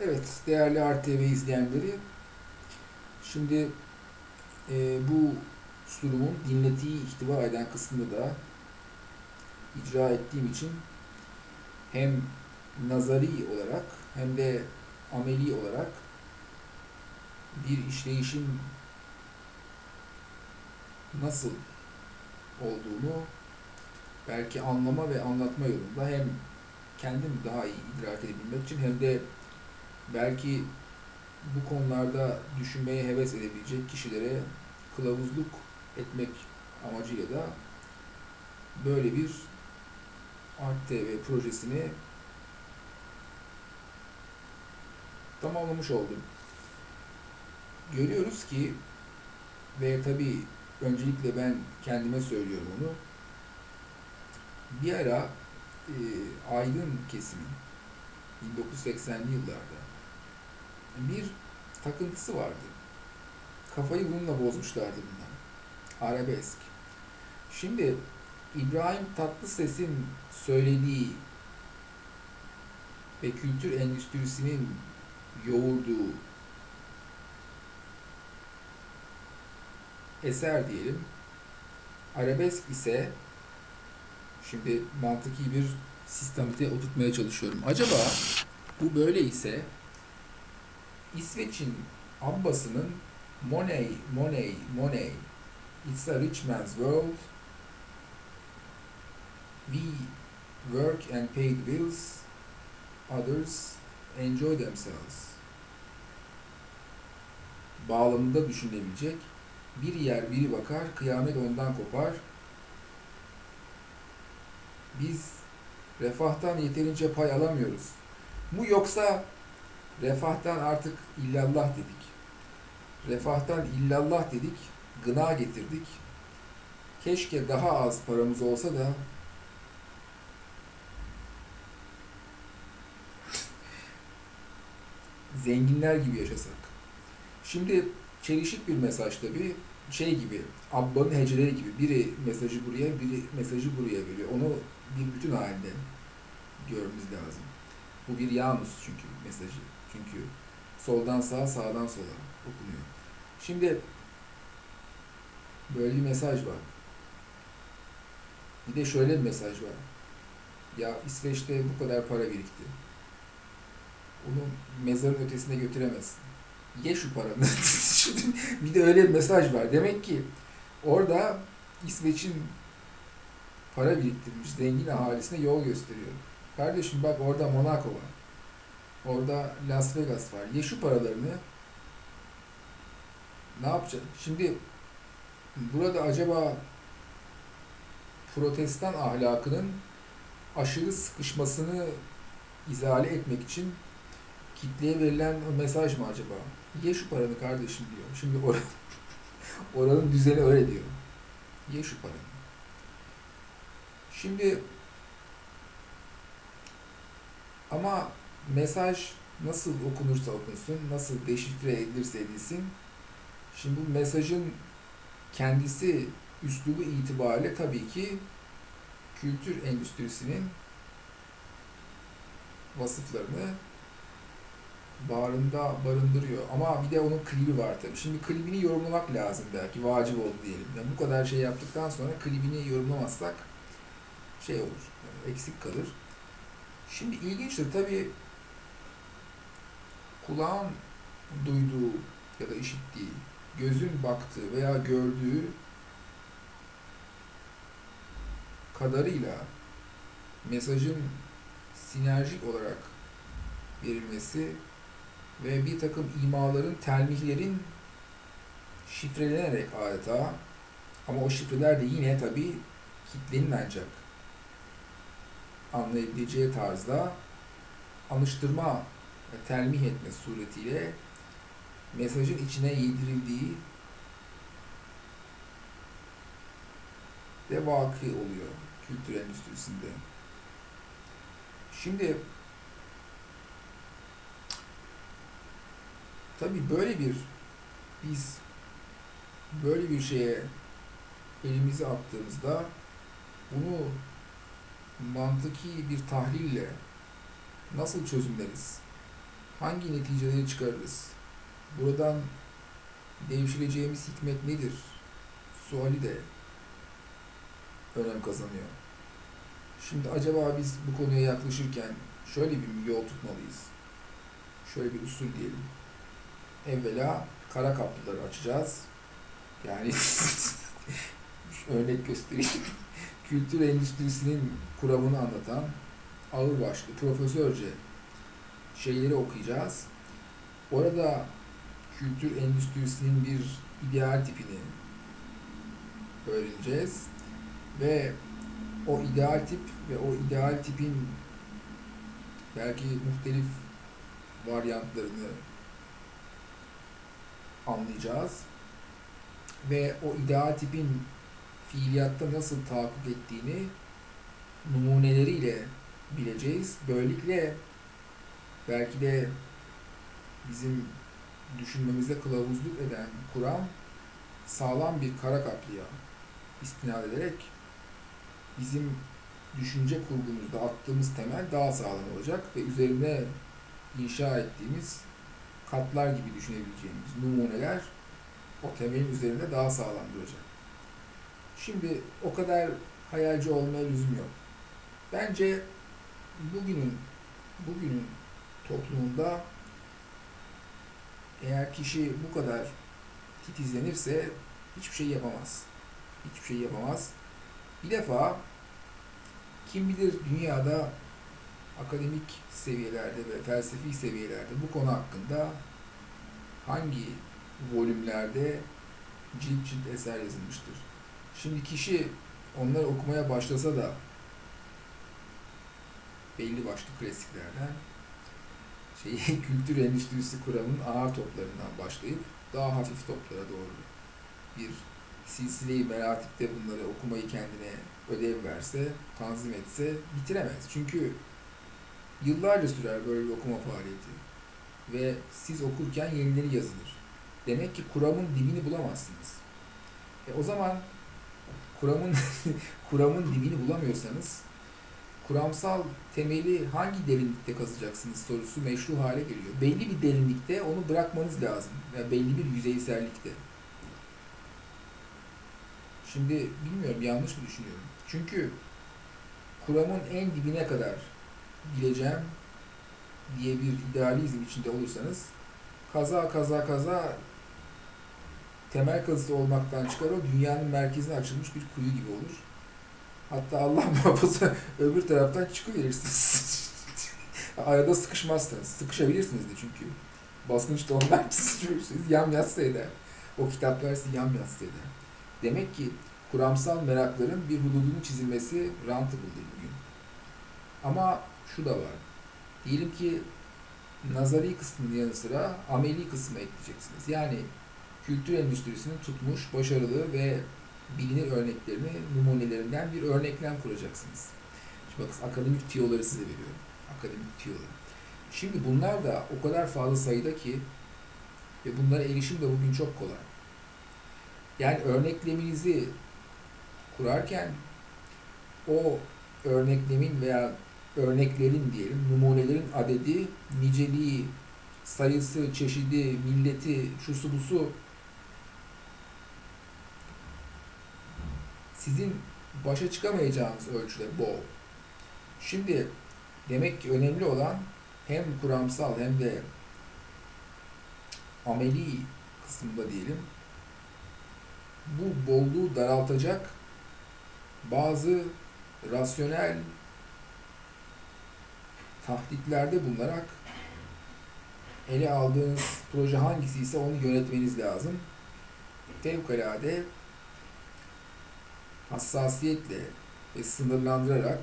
Evet, değerli RTV izleyenleri, şimdi e, bu sunumun dinletiyi ihtiva eden kısmını da icra ettiğim için hem nazari olarak hem de ameli olarak bir işleyişin nasıl olduğunu belki anlama ve anlatma yolunda hem kendim daha iyi idrak edebilmek için hem de belki bu konularda düşünmeye heves edebilecek kişilere kılavuzluk etmek amacıyla da böyle bir Art TV projesini tamamlamış oldum. Görüyoruz ki ve tabii öncelikle ben kendime söylüyorum onu. Bir ara e, aydın kesimin 1980'li yıllarda bir takıntısı vardı. Kafayı bununla bozmuşlardı bunlar. Arabesk. Şimdi İbrahim Tatlıses'in söylediği ve kültür endüstrisinin yoğurduğu eser diyelim. Arabesk ise şimdi mantıki bir sistemite oturtmaya çalışıyorum. Acaba bu böyle ise İsveç'in Abbas'ının Money, Money, Money It's a rich man's world We work and pay the bills Others enjoy themselves bağlamında düşünülebilecek bir yer biri bakar, kıyamet ondan kopar. Biz refahtan yeterince pay alamıyoruz. Bu yoksa refahtan artık illallah dedik. Refahtan illallah dedik, gına getirdik. Keşke daha az paramız olsa da zenginler gibi yaşasak. Şimdi çelişik bir mesaj tabii. Şey gibi, Abba'nın heceleri gibi. Biri mesajı buraya, biri mesajı buraya veriyor. Onu bir bütün halinde görmemiz lazım. Bu bir Yanus çünkü mesajı. Çünkü soldan sağa, sağdan sola okunuyor. Şimdi böyle bir mesaj var. Bir de şöyle bir mesaj var. Ya İsveç'te bu kadar para birikti. Onu mezarın ötesine götüremezsin. Ye şu paranı. Bir de öyle bir mesaj var. Demek ki orada İsveç'in para biriktirmiş zengin ahalisine yol gösteriyor. Kardeşim bak orada Monaco var. Orada Las Vegas var. Ye şu paralarını. Ne yapacaksın? Şimdi burada acaba protestan ahlakının aşırı sıkışmasını izale etmek için kitleye verilen mesaj mı acaba? Ye şu paranı kardeşim diyor. Şimdi or oranın düzeni öyle diyor. Ye şu paranı. Şimdi ama mesaj nasıl okunursa okunsun, nasıl deşifre edilirse edilsin, şimdi bu mesajın kendisi üslubu itibariyle tabii ki kültür endüstrisinin vasıflarını bağrında barındırıyor. Ama bir de onun klibi var tabii. Şimdi klibini yorumlamak lazım belki. Vacip oldu diyelim. Yani bu kadar şey yaptıktan sonra klibini yorumlamazsak şey olur. Eksik kalır. Şimdi ilginçtir tabii kulağın duyduğu ya da işittiği, gözün baktığı veya gördüğü kadarıyla mesajın sinerjik olarak verilmesi ve bir takım imaların, telmihlerin şifrelenerek adeta ama o şifreler de yine tabi kitlenin ancak anlayabileceği tarzda anıştırma telmih etme suretiyle mesajın içine yedirildiği de vakı oluyor kültür endüstrisinde. Şimdi tabi böyle bir biz böyle bir şeye elimizi attığımızda bunu mantıki bir tahlille nasıl çözümleriz? Hangi neticeleri çıkarırız? Buradan devşireceğimiz hikmet nedir? Suali de önem kazanıyor. Şimdi acaba biz bu konuya yaklaşırken şöyle bir yol tutmalıyız. Şöyle bir usul diyelim. Evvela kara kaplıları açacağız. Yani örnek göstereyim. Kültür endüstrisinin kuramını anlatan ağır başlı profesörce şeyleri okuyacağız. Orada kültür endüstrisinin bir ideal tipini öğreneceğiz ve o ideal tip ve o ideal tipin belki muhtelif varyantlarını anlayacağız ve o ideal tipin fiiliyatta nasıl tahakkuk ettiğini numuneleriyle bileceğiz. Böylelikle belki de bizim düşünmemize kılavuzluk eden Kur'an sağlam bir kara kaplıya istinad ederek bizim düşünce kurgumuzda attığımız temel daha sağlam olacak ve üzerine inşa ettiğimiz katlar gibi düşünebileceğimiz numuneler o temelin üzerinde daha sağlam duracak. Şimdi o kadar hayalci olmaya lüzum yok. Bence bugünün bugünün toplumunda eğer kişi bu kadar titizlenirse hiçbir şey yapamaz. Hiçbir şey yapamaz. Bir defa kim bilir dünyada akademik seviyelerde ve felsefi seviyelerde bu konu hakkında hangi volümlerde cilt cilt eser yazılmıştır. Şimdi kişi onları okumaya başlasa da belli başlı klasiklerden kültür endüstrisi kuramının ağır toplarından başlayıp daha hafif toplara doğru bir silsile-i meratipte bunları okumayı kendine ödev verse, tanzim etse bitiremez. Çünkü yıllarca sürer böyle bir okuma faaliyeti. Ve siz okurken yenileri yazılır. Demek ki kuramın dibini bulamazsınız. E o zaman kuramın kuramın dibini bulamıyorsanız kuramsal temeli hangi derinlikte kazacaksınız sorusu meşru hale geliyor. Belli bir derinlikte onu bırakmanız lazım. Yani belli bir yüzeysellikte. Şimdi bilmiyorum yanlış mı düşünüyorum. Çünkü kuramın en dibine kadar bileceğim diye bir idealizm içinde olursanız kaza kaza kaza temel kazısı olmaktan çıkar o dünyanın merkezine açılmış bir kuyu gibi olur. Hatta Allah muhafaza öbür taraftan çıkıverirsiniz. Arada sıkışmazsınız. Sıkışabilirsiniz de çünkü. Basınç da onlar siz yam yatsı eder. O kitaplar sizi yam yatsı eder. Demek ki kuramsal merakların bir hududunun çizilmesi rentable bugün. Ama şu da var. Diyelim ki nazari kısmının yanı sıra ameli kısmı ekleyeceksiniz. Yani kültür endüstrisinin tutmuş, başarılı ve bilinir örneklerini numunelerinden bir örneklem kuracaksınız. Şimdi bakın akademik tiyoları size veriyorum. Akademik tiyoları. Şimdi bunlar da o kadar fazla sayıda ki ve bunlara erişim de bugün çok kolay. Yani örnekleminizi kurarken o örneklemin veya örneklerin diyelim, numunelerin adedi, niceliği, sayısı, çeşidi, milleti, şusu busu sizin başa çıkamayacağınız ölçüde bol. Şimdi demek ki önemli olan hem kuramsal hem de ameli kısımda diyelim bu bolluğu daraltacak bazı rasyonel tahditlerde bulunarak ele aldığınız proje hangisi ise onu yönetmeniz lazım. Fevkalade hassasiyetle ve sınırlandırarak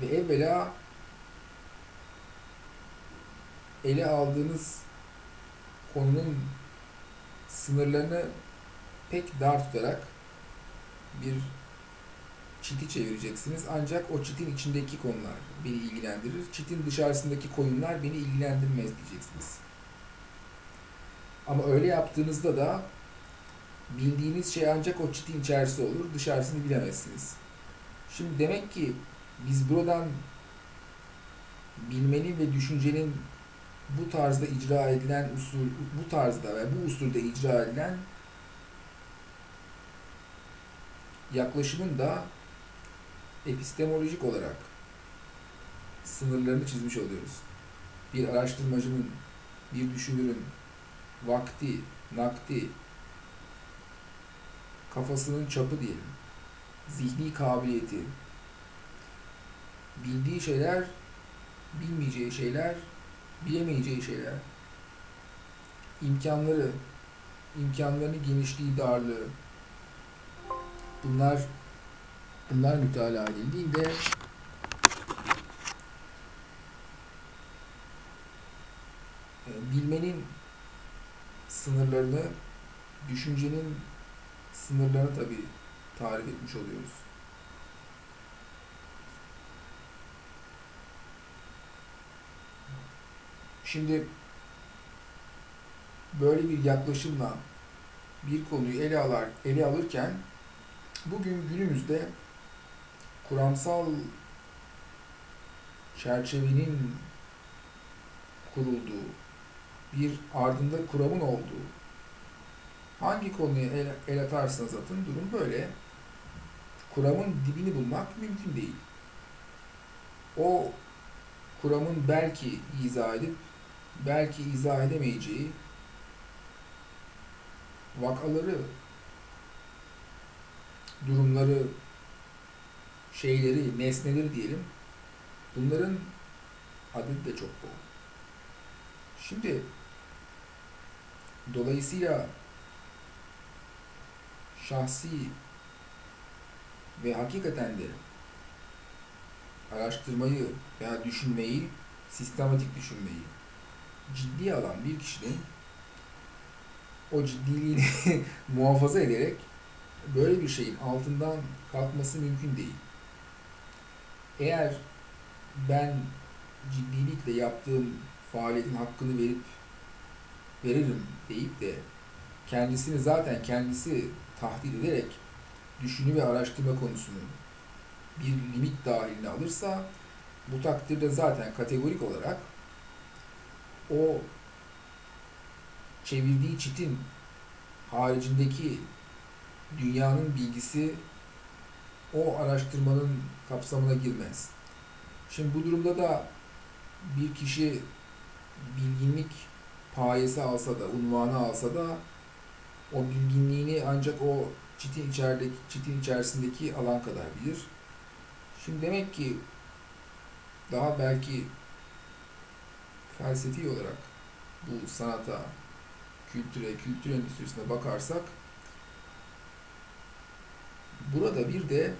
ve evvela ele aldığınız konunun sınırlarını pek dar tutarak bir çiti çevireceksiniz. Ancak o çitin içindeki konular beni ilgilendirir. Çitin dışarısındaki koyunlar beni ilgilendirmez diyeceksiniz. Ama öyle yaptığınızda da bildiğiniz şey ancak o çitin içerisi olur. Dışarısını bilemezsiniz. Şimdi demek ki biz buradan bilmenin ve düşüncenin bu tarzda icra edilen usul, bu tarzda ve bu usulde icra edilen yaklaşımın da epistemolojik olarak sınırlarını çizmiş oluyoruz. Bir araştırmacının, bir düşünürün vakti, nakdi, kafasının çapı diyelim, zihni kabiliyeti, bildiği şeyler, bilmeyeceği şeyler, bilemeyeceği şeyler, imkanları, imkanlarının genişliği, darlığı, bunlar bunlar mütalaa edildiğinde e, bilmenin sınırlarını, düşüncenin sınırlarını tabi tarif etmiş oluyoruz. Şimdi böyle bir yaklaşımla bir konuyu ele alar, ele alırken bugün günümüzde kuramsal çerçevenin kurulduğu, bir ardında kuramın olduğu, hangi konuya el, el atarsanız atın durum böyle. Kuramın dibini bulmak mümkün değil. O kuramın belki izah edip, belki izah edemeyeceği vakaları, durumları, şeyleri, nesneleri diyelim, bunların adı da çok bol. Şimdi dolayısıyla şahsi ve hakikaten de araştırmayı veya düşünmeyi, sistematik düşünmeyi ciddiye alan bir kişinin o ciddiliğini muhafaza ederek böyle bir şeyin altından kalkması mümkün değil. Eğer ben ciddilikle yaptığım faaliyetin hakkını verip veririm deyip de kendisini zaten kendisi tahdit ederek düşünü ve araştırma konusunu bir limit dahiline alırsa bu takdirde zaten kategorik olarak o çevirdiği çitin haricindeki dünyanın bilgisi o araştırmanın kapsamına girmez. Şimdi bu durumda da bir kişi bilginlik payesi alsa da, unvanı alsa da o bilginliğini ancak o çitin içerideki çitin içerisindeki alan kadar bilir. Şimdi demek ki daha belki felsefi olarak bu sanata, kültüre, kültür endüstrisine bakarsak burada bir de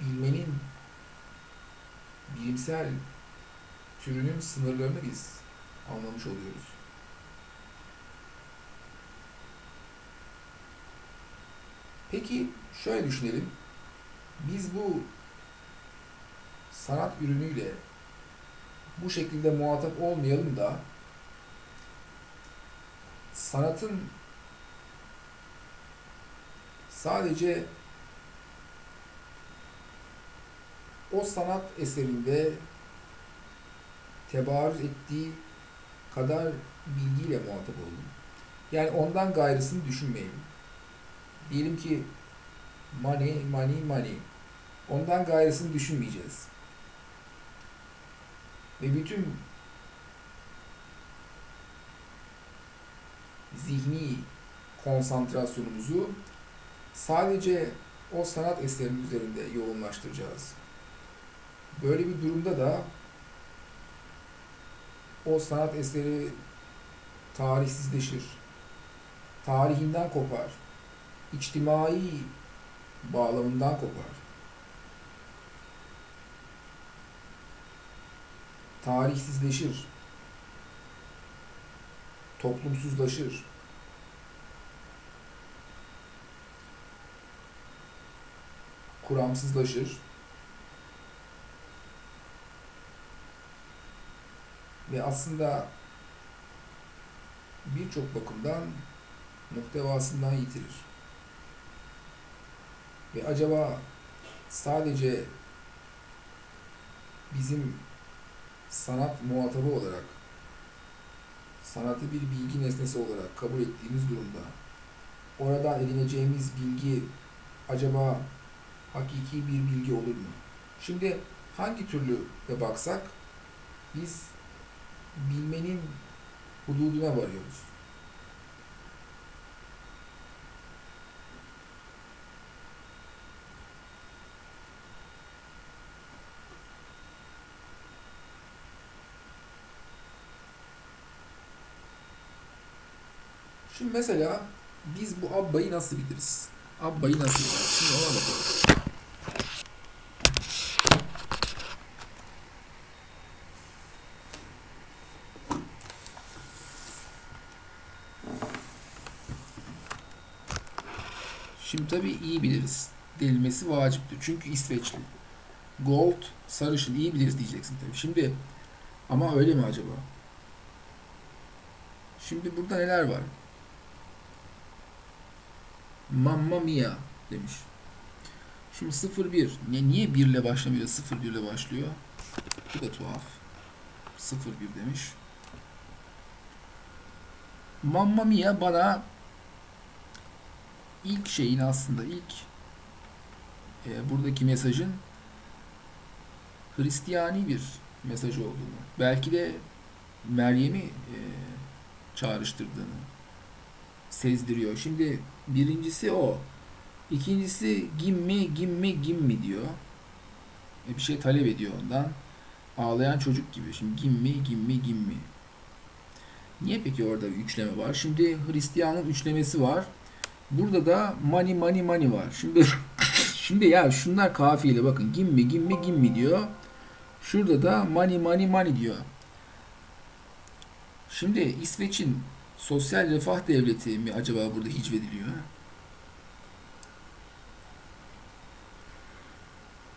bilmenin bilimsel türünün sınırlarını biz anlamış oluyoruz. Peki şöyle düşünelim. Biz bu sanat ürünüyle bu şekilde muhatap olmayalım da sanatın sadece o sanat eserinde tebarüz ettiği kadar bilgiyle muhatap olalım. Yani ondan gayrısını düşünmeyelim. Diyelim ki money, money, money. Ondan gayrısını düşünmeyeceğiz. Ve bütün zihni konsantrasyonumuzu sadece o sanat eserinin üzerinde yoğunlaştıracağız. Böyle bir durumda da o sanat eseri tarihsizleşir. Tarihinden kopar. İçtimai bağlamından kopar. Tarihsizleşir. Toplumsuzlaşır. Kuramsızlaşır. Ve aslında birçok bakımdan muhtevasından yitirir. Ve acaba sadece bizim sanat muhatabı olarak sanatı bir bilgi nesnesi olarak kabul ettiğimiz durumda oradan edineceğimiz bilgi acaba hakiki bir bilgi olur mu? Şimdi hangi türlü de baksak biz bilmenin hududuna varıyoruz. Şimdi mesela biz bu Abba'yı nasıl biliriz? Abba'yı nasıl biliriz? Şimdi ona bakalım. Şimdi tabii iyi biliriz. Denilmesi vaciptir. Çünkü İsveçli. Gold, sarışın iyi biliriz diyeceksin tabii. Şimdi ama öyle mi acaba? Şimdi burada neler var? Mamma mia demiş. Şimdi 01. Ne, niye 1 ile başlamıyor? 01 ile başlıyor. Bu da tuhaf. 01 demiş. Mamma mia bana ilk şeyin aslında ilk e, buradaki mesajın Hristiyani bir mesaj olduğunu, belki de Meryem'i e, çağrıştırdığını sezdiriyor. Şimdi birincisi o. İkincisi gimmi gimmi gimmi diyor. E, bir şey talep ediyor ondan. Ağlayan çocuk gibi. Şimdi gimmi gimmi gimmi. Niye peki orada bir üçleme var? Şimdi Hristiyan'ın üçlemesi var. Burada da money money money var. Şimdi şimdi ya şunlar kafiyeli bakın. Gimmi gimmi gimmi diyor. Şurada da money money money diyor. Şimdi İsveç'in sosyal refah devleti mi acaba burada hicvediliyor?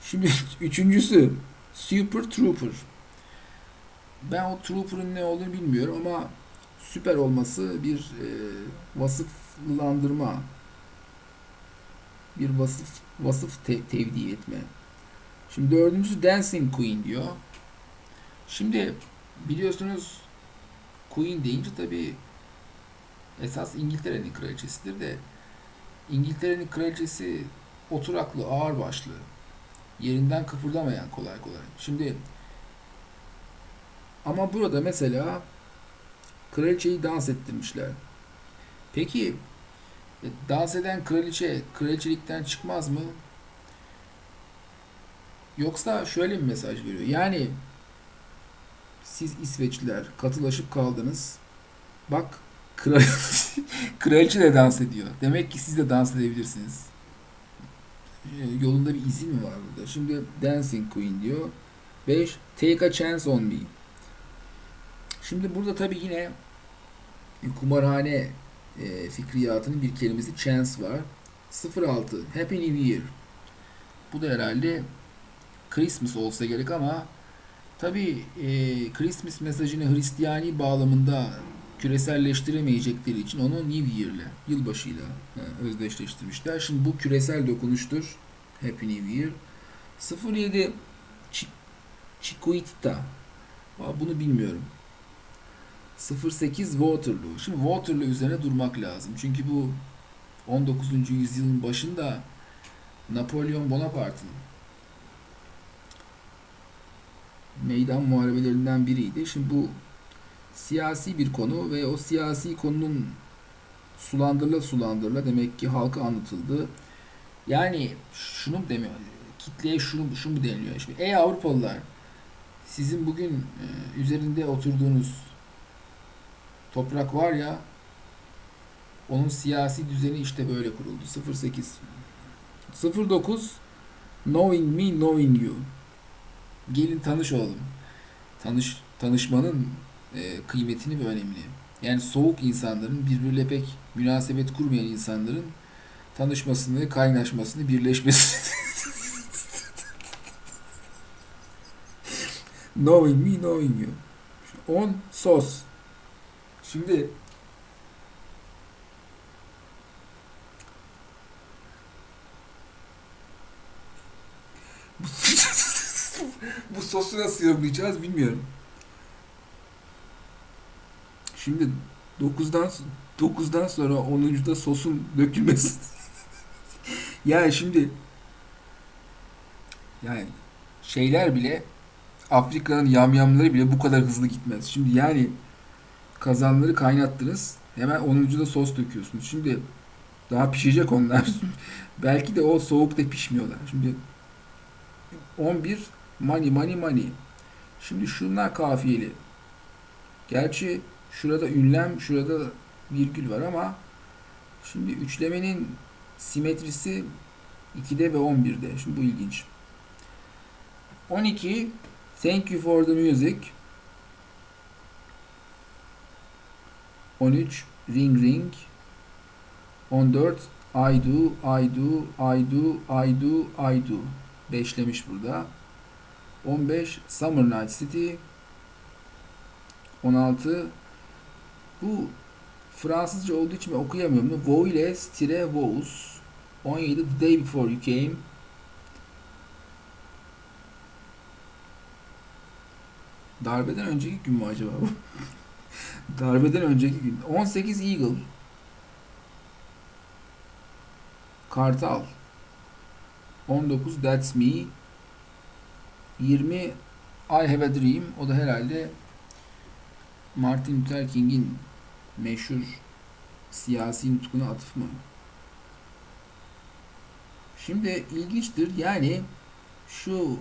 Şimdi üçüncüsü Super Trooper. Ben o Trooper'ın ne olduğunu bilmiyorum ama süper olması bir e, vasıflandırma bir vasıf vasıf te- tevdi etme. Şimdi dördüncüsü Dancing Queen diyor. Şimdi biliyorsunuz Queen deyince tabi esas İngiltere'nin kraliçesidir de İngiltere'nin kraliçesi oturaklı, ağır başlı. Yerinden kıpırdamayan kolay kolay. Şimdi ama burada mesela kraliçeyi dans ettirmişler. Peki e, dans eden kraliçe kraliçelikten çıkmaz mı? Yoksa şöyle bir mesaj veriyor. Yani siz İsveçliler katılaşıp kaldınız. Bak kral kraliçe de dans ediyor. Demek ki siz de dans edebilirsiniz. E, Yolunda bir izin mi var burada? Şimdi Dancing Queen diyor. 5. Take a chance on me. Şimdi burada tabii yine kumarhane e, fikriyatının bir kelimesi chance var. 06. Happy New Year. Bu da herhalde Christmas olsa gerek ama tabii e, Christmas mesajını Hristiyani bağlamında küreselleştiremeyecekleri için onu New Year'le, yılbaşıyla e, özdeşleştirmişler. Şimdi bu küresel dokunuştur. Happy New Year. 07 Chi- Chiquitita. Aa, Bunu bilmiyorum. 08 Waterloo. Şimdi Waterloo üzerine durmak lazım. Çünkü bu 19. yüzyılın başında Napolyon Bonaparte'ın meydan muharebelerinden biriydi. Şimdi bu siyasi bir konu ve o siyasi konunun sulandırıla sulandırıla demek ki halka anlatıldı. Yani şunu demiyor, kitleye şunu, şunu deniliyor? Şimdi, ey Avrupalılar, sizin bugün e, üzerinde oturduğunuz toprak var ya, onun siyasi düzeni işte böyle kuruldu. 08 09 Knowing me, knowing you. Gelin tanış olalım. Tanış tanışmanın e, kıymetini ve önemini. Yani soğuk insanların birbiriyle pek münasebet kurmayan insanların tanışmasını, kaynaşmasını, birleşmesini. knowing me, knowing you. 10 sos. Şimdi bu sosu nasıl yorumlayacağız bilmiyorum. Şimdi 9'dan 9'dan sonra 10.da sosun dökülmesi. yani şimdi yani şeyler bile Afrika'nın yamyamları bile bu kadar hızlı gitmez. Şimdi yani kazanları kaynattınız. Hemen 10. da sos döküyorsunuz. Şimdi daha pişecek onlar. Belki de o soğukta pişmiyorlar. Şimdi 11 money money money. Şimdi şunlar kafiyeli. Gerçi şurada ünlem, şurada virgül var ama şimdi üçlemenin simetrisi 2'de ve 11'de. Şimdi bu ilginç. 12 Thank you for the music. 13 Ring Ring. 14 I do, I do, I do, I do, I do. Beşlemiş burada. 15 Summer Night City. 16 bu Fransızca olduğu için ben okuyamıyorum. Voiles tire Vaux. 17 The Day Before You Came. Darbeden önceki gün mü acaba bu? Darbeden önceki gün. 18 Eagle. Kartal. 19 That's Me. 20 I Have a Dream. O da herhalde Martin Luther King'in meşhur siyasi nutkuna atıf mı? Şimdi ilginçtir. Yani şu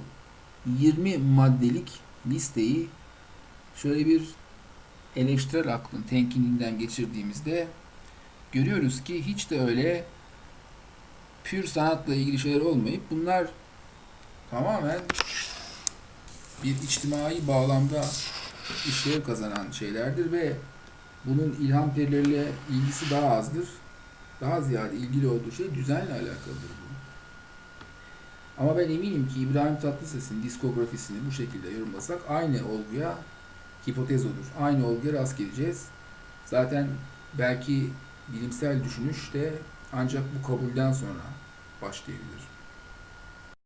20 maddelik listeyi şöyle bir eleştirel aklın tenkinliğinden geçirdiğimizde görüyoruz ki hiç de öyle pür sanatla ilgili şeyler olmayıp bunlar tamamen bir içtimai bağlamda işlev kazanan şeylerdir ve bunun ilham perileriyle ilgisi daha azdır. Daha ziyade ilgili olduğu şey düzenle alakalıdır bu. Ama ben eminim ki İbrahim Tatlıses'in diskografisini bu şekilde yorumlasak aynı olguya hipotez olur. Aynı olguya rast geleceğiz. Zaten belki bilimsel düşünüş de ancak bu kabulden sonra başlayabilir.